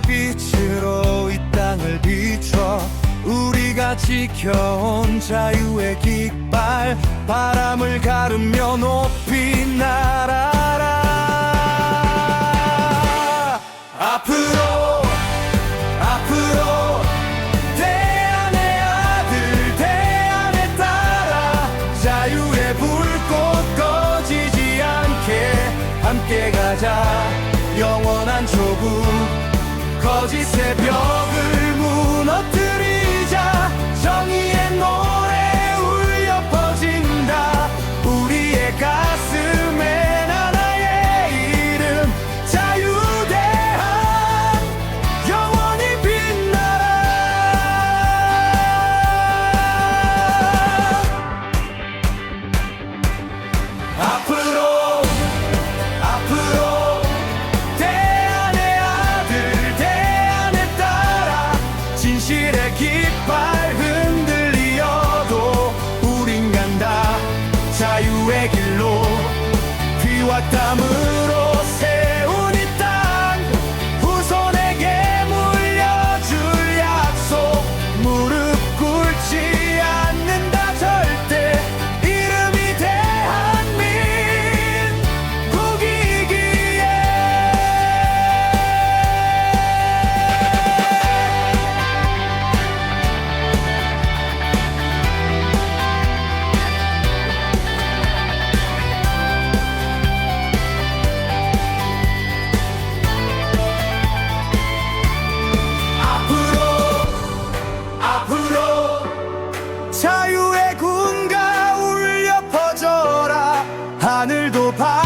빛으로 이 땅을 비춰 우리가 지켜온 자유의 깃발 바람을 가르며 높이 날아라. 앞으로 앞으로 대안의 아들 대안의 따라. 자유의 불꽃 꺼지지 않게 함께 가자. 영원한 조국 거짓의 벽을 傾く 하늘도 봐.